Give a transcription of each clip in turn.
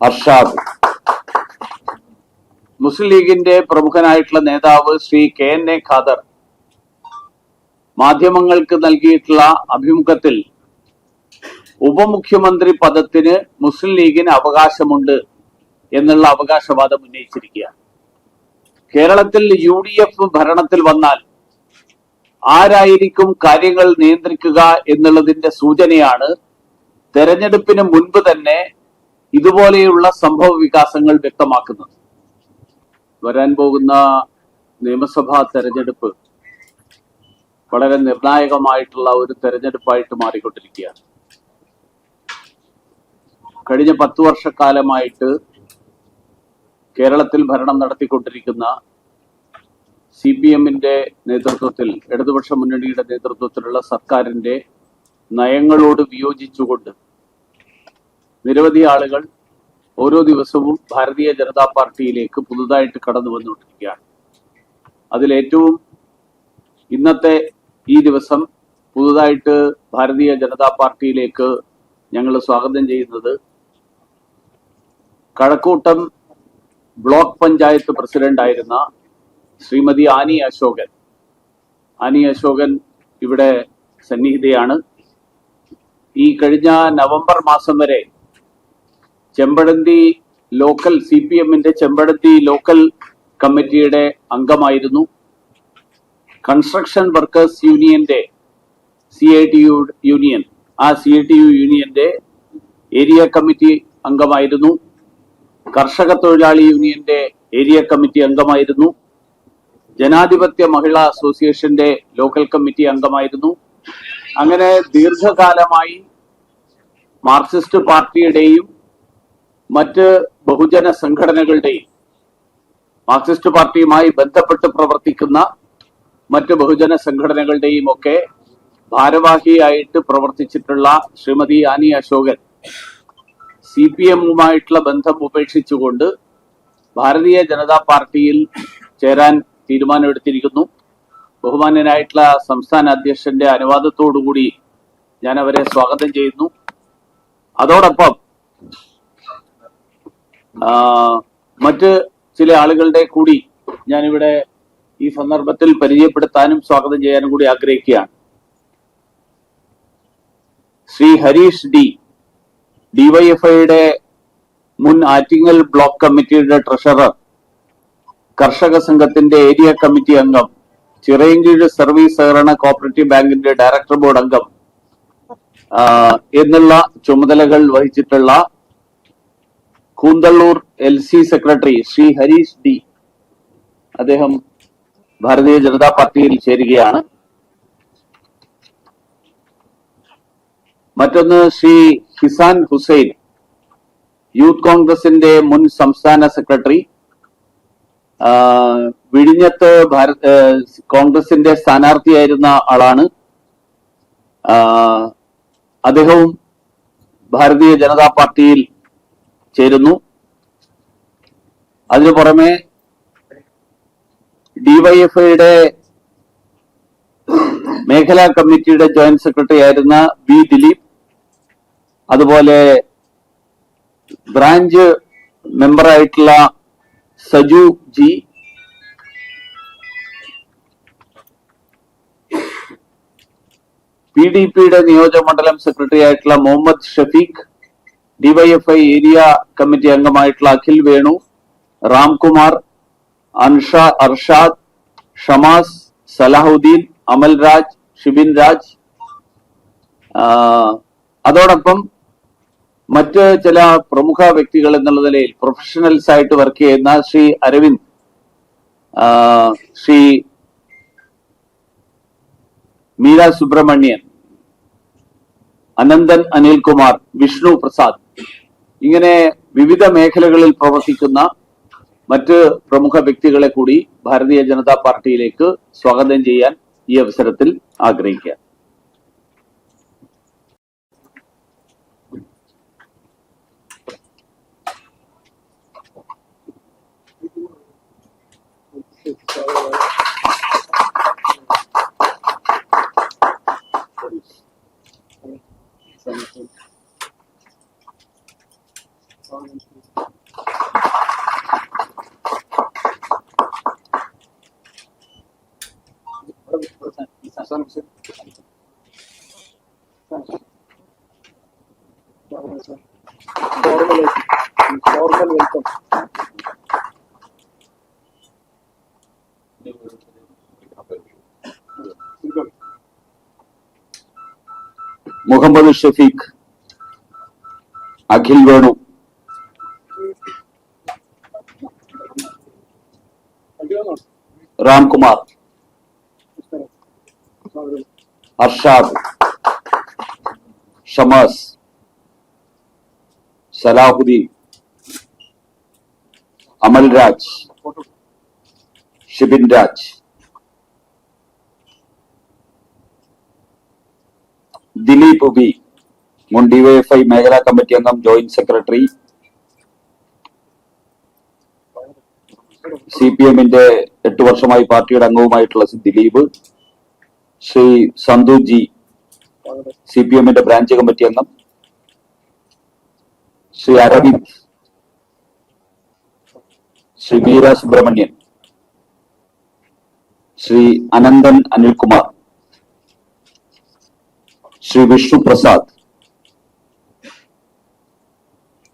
അർഷാദ്. മുസ്ലിം ലീഗിന്റെ പ്രമുഖനായിട്ടുള്ള നേതാവ് Shri K N A Khader മാധ്യമങ്ങൾക്ക് നൽകിയിട്ടുള്ള അഭിമുഖത്തിൽ ഉപമുഖ്യമന്ത്രി പദത്തിന് മുസ്ലിം ലീഗിന് അവകാശമുണ്ട് എന്നുള്ള അവകാശവാദം ഉന്നയിച്ചിരിക്കുകയാണ്. കേരളത്തിൽ യു ഡി എഫ് ഭരണത്തിൽ വന്നാൽ ആരായിരിക്കും കാര്യങ്ങൾ നിയന്ത്രിക്കുക എന്നുള്ളതിന്റെ സൂചനയാണ് തെരഞ്ഞെടുപ്പിന് മുൻപ് തന്നെ ഇതുപോലെയുള്ള സംഭവ വികാസങ്ങൾ വ്യക്തമാക്കുന്നത്. വരാൻ പോകുന്ന നിയമസഭാ തെരഞ്ഞെടുപ്പ് വളരെ നിർണായകമായിട്ടുള്ള ഒരു തെരഞ്ഞെടുപ്പായിട്ട് മാറിക്കൊണ്ടിരിക്കുകയാണ്. കഴിഞ്ഞ പത്തു വർഷക്കാലമായിട്ട് കേരളത്തിൽ ഭരണം നടത്തിക്കൊണ്ടിരിക്കുന്ന സി പി എമ്മിന്റെ നേതൃത്വത്തിൽ ഇടതുപക്ഷ മുന്നണിയുടെ നേതൃത്വത്തിലുള്ള സർക്കാരിന്റെ നയങ്ങളോട് വിയോജിച്ചുകൊണ്ട് നിരവധി ആളുകൾ ഓരോ ദിവസവും ഭാരതീയ ജനതാ പാർട്ടിയിലേക്ക് പുതുതായിട്ട് കടന്നു വന്നുകൊണ്ടിരിക്കുകയാണ്. അതിലേറ്റവും ഇന്നത്തെ ഈ ദിവസം പുതുതായിട്ട് ഭാരതീയ ജനതാ പാർട്ടിയിലേക്ക് ഞങ്ങൾ സ്വാഗതം ചെയ്യുന്നത് കഴക്കൂട്ടം ബ്ലോക്ക് പഞ്ചായത്ത് പ്രസിഡന്റ് ആയിരുന്ന ശ്രീമതി ആനി അശോകൻ. ആനി അശോകൻ ഇവിടെ സന്നിഹിതയാണ്. ഈ കഴിഞ്ഞ നവംബർ മാസം വരെ ചെമ്പടന്തി ലോക്കൽ സി പി എമ്മിന്റെ ചെമ്പഴന്തി ലോക്കൽ കമ്മിറ്റിയുടെ അംഗമായിരുന്നു. കൺസ്ട്രക്ഷൻ വർക്കേഴ്സ് യൂണിയന്റെ C I T U union ആ സി ഐ ടി യു യൂണിയന്റെ ഏരിയ കമ്മിറ്റി അംഗമായിരുന്നു. കർഷക തൊഴിലാളി യൂണിയന്റെ ഏരിയ കമ്മിറ്റി അംഗമായിരുന്നു. ജനാധിപത്യ മഹിളാ അസോസിയേഷന്റെ ലോക്കൽ കമ്മിറ്റി അംഗമായിരുന്നു. അങ്ങനെ ദീർഘകാലമായി മാർക്സിസ്റ്റ് പാർട്ടിയുടെയും മറ്റ് ബഹുജന സംഘടനകളുടെയും മാർക്സിസ്റ്റ് പാർട്ടിയുമായി ബന്ധപ്പെട്ട് പ്രവർത്തിക്കുന്ന മറ്റ് ബഹുജന സംഘടനകളുടെയും ഒക്കെ ഭാരവാഹിയായിട്ട് പ്രവർത്തിച്ചിട്ടുള്ള ശ്രീമതി ആനി അശോകൻ സി പി എമ്മുമായിട്ടുള്ള ബന്ധം ഉപേക്ഷിച്ചുകൊണ്ട് ഭാരതീയ ജനതാ പാർട്ടിയിൽ ചേരാൻ തീരുമാനമെടുത്തിരിക്കുന്നു. ബഹുമാന്യനായിട്ടുള്ള സംസ്ഥാന അധ്യക്ഷന്റെ അനുവാദത്തോടുകൂടി ഞാൻ അവരെ സ്വാഗതം ചെയ്യുന്നു. അതോടൊപ്പം മറ്റ് ചില ആളുകളുടെ കൂടി ഞാനിവിടെ ഈ സന്ദർഭത്തിൽ പരിചയപ്പെടുത്താനും സ്വാഗതം ചെയ്യാനും കൂടി ആഗ്രഹിക്കുകയാണ്. ശ്രീ ഹരീഷ് ഡി ഡിവൈഎഫ്ഐയുടെ മുൻ ആറ്റിങ്ങൽ ബ്ലോക്ക് കമ്മിറ്റിയുടെ ട്രഷറർ കർഷക സംഘത്തിന്റെ ഏരിയ കമ്മിറ്റി അംഗം ചിറയൻകീഴ് സർവീസ് സഹകരണ കോപ്പറേറ്റീവ് ബാങ്കിന്റെ ഡയറക്ടർ ബോർഡ് അംഗം എന്നുള്ള ചുമതലകൾ വഹിച്ചിട്ടുള്ള Koonthalloor L C secretary Shri Harish D. അദ്ദേഹം ഭാരതീയ ജനതാ പാർട്ടിയിൽ ചേരുകയാണ്. മറ്റൊന്ന് ശ്രീ ഹിസാൻ ഹുസൈൻ യൂത്ത് കോൺഗ്രസിന്റെ മുൻ സംസ്ഥാന സെക്രട്ടറി വിഴിഞ്ഞത്ത് ഭാരത് കോൺഗ്രസിന്റെ സ്ഥാനാർത്ഥിയായിരുന്ന ആളാണ്. അദ്ദേഹവും ഭാരതീയ ജനതാ പാർട്ടിയിൽ ചേരുന്നു. അതിനു പുറമെ ഡിവൈഎഫ്ഐയുടെ മേഖലാ കമ്മിറ്റിയുടെ ജോയിന്റ് സെക്രട്ടറി ആയിരുന്ന ബി ദിലീപ് അതുപോലെ ബ്രാഞ്ച് മെമ്പറായിട്ടുള്ള സജു ജി. പി ഡി പിയുടെ നിയോജക മണ്ഡലം സെക്രട്ടറി ആയിട്ടുള്ള Muhammad Shafeeq DYFI area committee അംഗമായിട്ടുള്ള Akhil Venu Ramkumar Ansha Arshad Shamas Salahuddin Amalraj Shibin Raj അതോടൊപ്പം മറ്റ് ചില പ്രമുഖ വ്യക്തികൾ എന്നുള്ള നിലയിൽ പ്രൊഫഷണൽസ് ആയിട്ട് വർക്ക് ചെയ്യുന്ന ശ്രീ അരവിന്ദ് ശ്രീ മീര സുബ്രഹ്മണ്യൻ അനന്തൻ അനിൽകുമാർ വിഷ്ണു പ്രസാദ് ഇങ്ങനെ വിവിധ മേഖലകളിൽ പ്രവർത്തിക്കുന്ന മറ്റ് പ്രമുഖ വ്യക്തികളെ കൂടി ഭാരതീയ ജനതാ പാർട്ടിയിലേക്ക് സ്വാഗതം ചെയ്യാൻ ഈ അവസരത്തിൽ ആഗ്രഹിക്കുക formal welcome Muhammad Shafeeq Akhil Venu Ramkumar Arshad Shamas Salahuddin Amal Raj Shibin Raj Dileep B മുൻ ഡിവൈഎഫ്ഐ മേഖലാ കമ്മിറ്റി അംഗം ജോയിന്റ് സെക്രട്ടറി. സി പി എമ്മിന്റെ എട്ട് വർഷമായി പാർട്ടിയുടെ അംഗവുമായിട്ടുള്ള Dileep. Shri Santhu G C P എമ്മിന്റെ ബ്രാഞ്ച് കമ്മിറ്റി അംഗം ശ്രീ അരവിന്ദ് ശ്രീ വീര സുബ്രഹ്മണ്യൻ ശ്രീ അനന്തൻ അനിൽകുമാർ ശ്രീ വിഷ്ണു പ്രസാദ്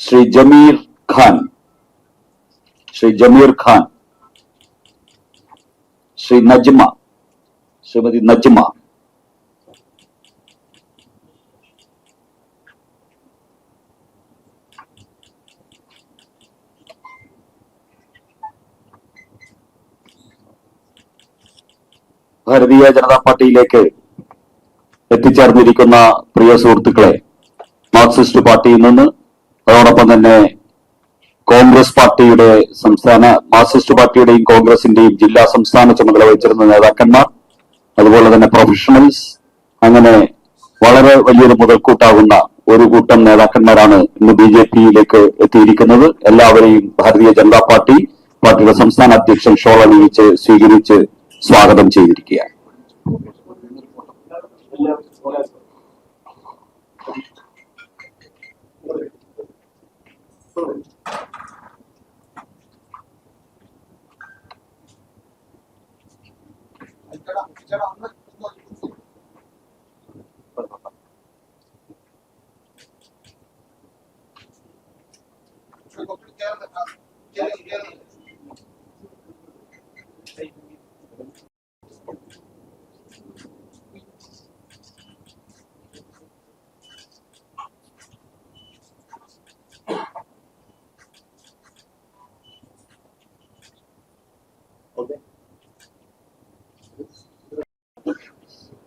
ശ്രീ ജമീർ ഖാൻ ശ്രീ ജമീർ ഖാൻ ശ്രീ നജ്മ ശ്രീമതി നജ്മ ഭാരതീയ ജനതാ പാർട്ടിയിലേക്ക് എത്തിച്ചേർന്നിരിക്കുന്ന പ്രിയ സുഹൃത്തുക്കളെ മാർക്സിസ്റ്റ് പാർട്ടിയിൽ നിന്ന് അതോടൊപ്പം തന്നെ കോൺഗ്രസ് പാർട്ടിയുടെ സംസ്ഥാന മാർക്സിസ്റ്റ് പാർട്ടിയുടെയും കോൺഗ്രസിന്റെയും ജില്ലാ സംസ്ഥാന ചുമതല വഹിച്ചിരുന്ന നേതാക്കന്മാർ അതുപോലെ തന്നെ പ്രൊഫഷണൽസ് അങ്ങനെ വളരെ വലിയൊരു മുതൽക്കൂട്ടാകുന്ന ഒരു കൂട്ടം നേതാക്കന്മാരാണ് ഇന്ന് ബി ജെ പിയിലേക്ക് എത്തിയിരിക്കുന്നത്. എല്ലാവരെയും ഭാരതീയ ജനതാ പാർട്ടി പാർട്ടിയുടെ സംസ്ഥാന അധ്യക്ഷൻ ഷോൾ അണിയിച്ച് സ്വീകരിച്ച് സ്വാഗതം ചെയ്തിരിക്കുകയാണ്.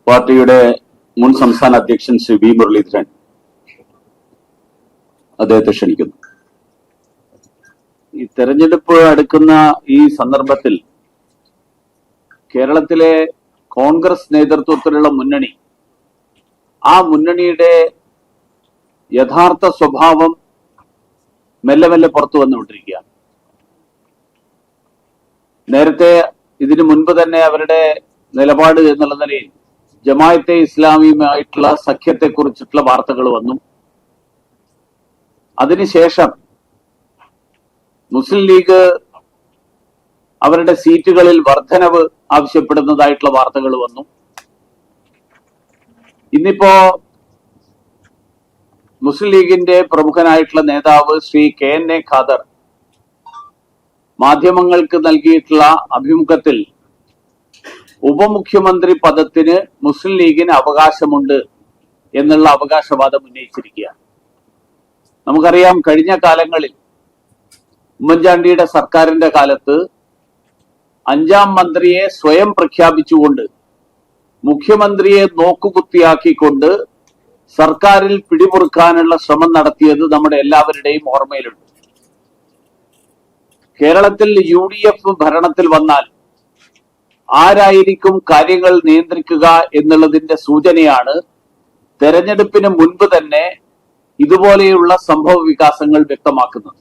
പാർട്ടിയുടെ മുൻ സംസ്ഥാന അധ്യക്ഷൻ ശ്രീ വി മുരളീധരൻ അദ്ദേഹത്തെ ക്ഷണിക്കുന്നു. ഈ തെരഞ്ഞെടുപ്പ് അടുക്കുന്ന ഈ സന്ദർഭത്തിൽ കേരളത്തിലെ കോൺഗ്രസ് നേതൃത്വത്തിലുള്ള മുന്നണി ആ മുന്നണിയുടെ യഥാർത്ഥ സ്വഭാവം മെല്ലെ മെല്ലെ പുറത്തു വന്നുകൊണ്ടിരിക്കുകയാണ്. നേരത്തെ ഇതിനു മുൻപ് തന്നെ അവരുടെ നിലപാട് എന്നുള്ള നിലയിൽ ജമായത്തെ ഇസ്ലാമിയുമായിട്ടുള്ള സഖ്യത്തെ കുറിച്ചിട്ടുള്ള വാർത്തകൾ വന്നു. അതിനുശേഷം മുസ്ലിം ലീഗ് അവരുടെ സീറ്റുകളിൽ വർധനവ് ആവശ്യപ്പെടുന്നതായിട്ടുള്ള വാർത്തകൾ വന്നു. ഇന്നിപ്പോ മുസ്ലിം ലീഗിന്റെ പ്രമുഖനായിട്ടുള്ള നേതാവ് Shri K N A Khader മാധ്യമങ്ങൾക്ക് നൽകിയിട്ടുള്ള അഭിമുഖത്തിൽ ഉപമുഖ്യമന്ത്രി പദത്തിന് മുസ്ലിം ലീഗിന് അവകാശമുണ്ട് എന്നുള്ള അവകാശവാദം ഉന്നയിച്ചിരിക്കുകയാണ് നമുക്കറിയാം കഴിഞ്ഞ കാലങ്ങളിൽ ഉമ്മൻചാണ്ടിയുടെ സർക്കാരിന്റെ കാലത്ത് അഞ്ചാം മന്ത്രിയെ സ്വയം പ്രഖ്യാപിച്ചുകൊണ്ട് മുഖ്യമന്ത്രിയെ നോക്കുകുത്തിയാക്കിക്കൊണ്ട് സർക്കാരിൽ പിടിമുറുക്കാനുള്ള ശ്രമം നടത്തിയത് നമ്മുടെ എല്ലാവരുടെയും ഓർമ്മയിലുണ്ട്. കേരളത്തിൽ യു ഡി എഫ് ഭരണത്തിൽ വന്നാൽ ആരായിരിക്കും കാര്യങ്ങൾ നിയന്ത്രിക്കുക എന്നുള്ളതിന്റെ സൂചനയാണ് തെരഞ്ഞെടുപ്പിന് മുൻപ് തന്നെ ഇതുപോലെയുള്ള സംഭവ വികാസങ്ങൾ വ്യക്തമാക്കുന്നത്.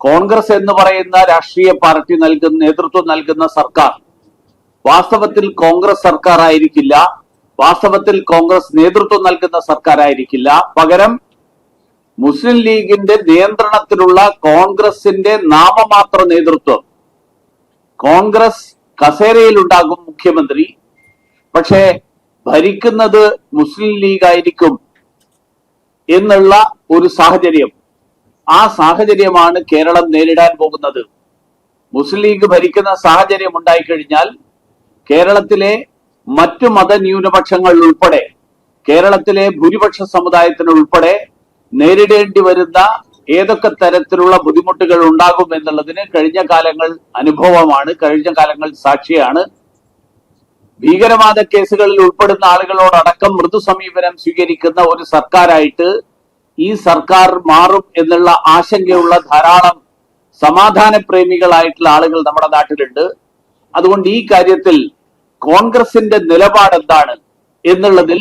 കോൺഗ്രസ് എന്ന് പറയുന്ന രാഷ്ട്രീയ പാർട്ടി നൽകുന്ന നേതൃത്വം നൽകുന്ന സർക്കാർ വാസ്തവത്തിൽ കോൺഗ്രസ് സർക്കാർ ആയിരിക്കില്ല വാസ്തവത്തിൽ കോൺഗ്രസ് നേതൃത്വം നൽകുന്ന സർക്കാർ ആയിരിക്കില്ല പകരം മുസ്ലിം ലീഗിന്റെ നിയന്ത്രണത്തിലുള്ള കോൺഗ്രസിന്റെ നാമമാത്ര നേതൃത്വം. കോൺഗ്രസ് കസേരയിലുണ്ടാകും മുഖ്യമന്ത്രി. പക്ഷേ ഭരിക്കുന്നത് മുസ്ലിം ലീഗ് ആയിരിക്കും എന്നുള്ള ഒരു സാഹചര്യം. ആ സാഹചര്യമാണ് കേരളം നേരിടാൻ പോകുന്നത്. മുസ്ലിം ലീഗ് ഭരിക്കുന്ന സാഹചര്യം ഉണ്ടായിക്കഴിഞ്ഞാൽ കേരളത്തിലെ മറ്റു മതന്യൂനപക്ഷങ്ങൾ ഉൾപ്പെടെ കേരളത്തിലെ ഭൂരിപക്ഷ സമുദായത്തിന് ഉൾപ്പെടെ നേരിടേണ്ടി വരുന്ന ഏതൊക്കെ തരത്തിലുള്ള ബുദ്ധിമുട്ടുകൾ ഉണ്ടാകും എന്നുള്ളതിന് കഴിഞ്ഞ കാലങ്ങൾ അനുഭവമാണ് കഴിഞ്ഞ കാലങ്ങൾ സാക്ഷിയാണ്. ഭീകരവാദ കേസുകളിൽ ഉൾപ്പെടുന്ന ആളുകളോടടക്കം മൃദു സമീപനം സ്വീകരിക്കുന്ന ഒരു സർക്കാരായിട്ട് ഈ സർക്കാർ മാറും എന്നുള്ള ആശങ്കയുള്ള ധാരാളം സമാധാന പ്രേമികളായിട്ടുള്ള ആളുകൾ നമ്മുടെ നാട്ടിലുണ്ട്. അതുകൊണ്ട് ഈ കാര്യത്തിൽ കോൺഗ്രസിന്റെ നിലപാട് എന്താണ് എന്നുള്ളതിൽ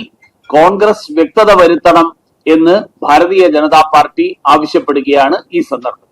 കോൺഗ്രസ് വ്യക്തത വരുത്തണം എന്ന് ഭാരതീയ ജനതാ പാർട്ടി ആവശ്യപ്പെടുകയാണ് ഈ സന്ദർഭത്തിൽ.